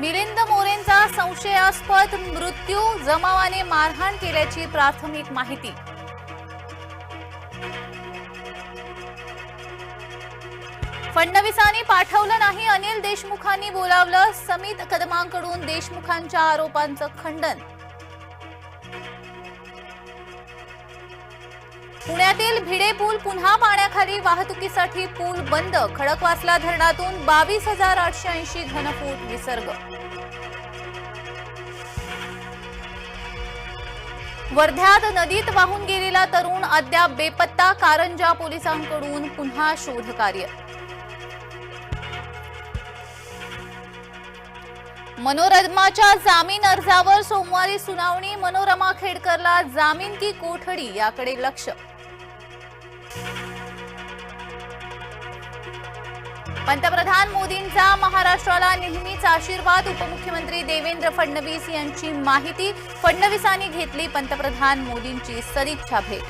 महिलेचा संशयास्पद मृत्यू जमावाने मारहाण केल्याची प्राथमिक माहिती. फडणवीसांनी पाठवलं नाही अनिल देशमुखांनी बोलावलं समित कदमांकडून देशमुखांच्या आरोपांचं खंडन पुण्यातील भिडे पूल पुन्हा पाण्याखाली वाहतुकीसाठी पूल बंद. खडकवासला धरणातून बावीस हजार आठशे ऐंशी घनफूट विसर्ग. वर्ध्यात नदीत वाहून गेलेला तरुण अद्याप बेपत्ता कारंजा पोलिसांकडून पुन्हा शोधकार्य. मनोरमाच्या जामीन अर्जावर सोमवारी सुनावणी मनोरमा खेडकरला जामीन की कोठडी याकडे लक्ष. पंतप्रधान मोदींचा महाराष्ट्राला नेहमीच आशीर्वाद. उपमुख्यमंत्री देवेंद्र फडणवीस यांची माहिती. फडणवीसांनी घेतली पंतप्रधान मोदींची सदिच्छा भेट.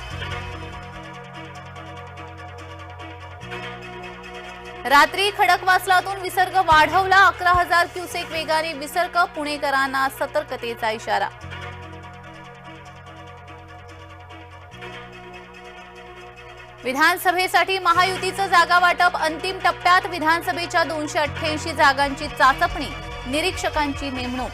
रात्री खडकवासलातून विसर्ग वाढवला. अकरा हजार क्युसेक वेगाने विसर्ग. पुणेकरांना सतर्कतेचा इशारा. विधानसभेसाठी महायुतीचं जागा वाटप अंतिम टप्प्यात विधानसभेच्या दोनशे अठ्ठ्याऐंशी जागांची चाचपणी निरीक्षकांची नेमणूक.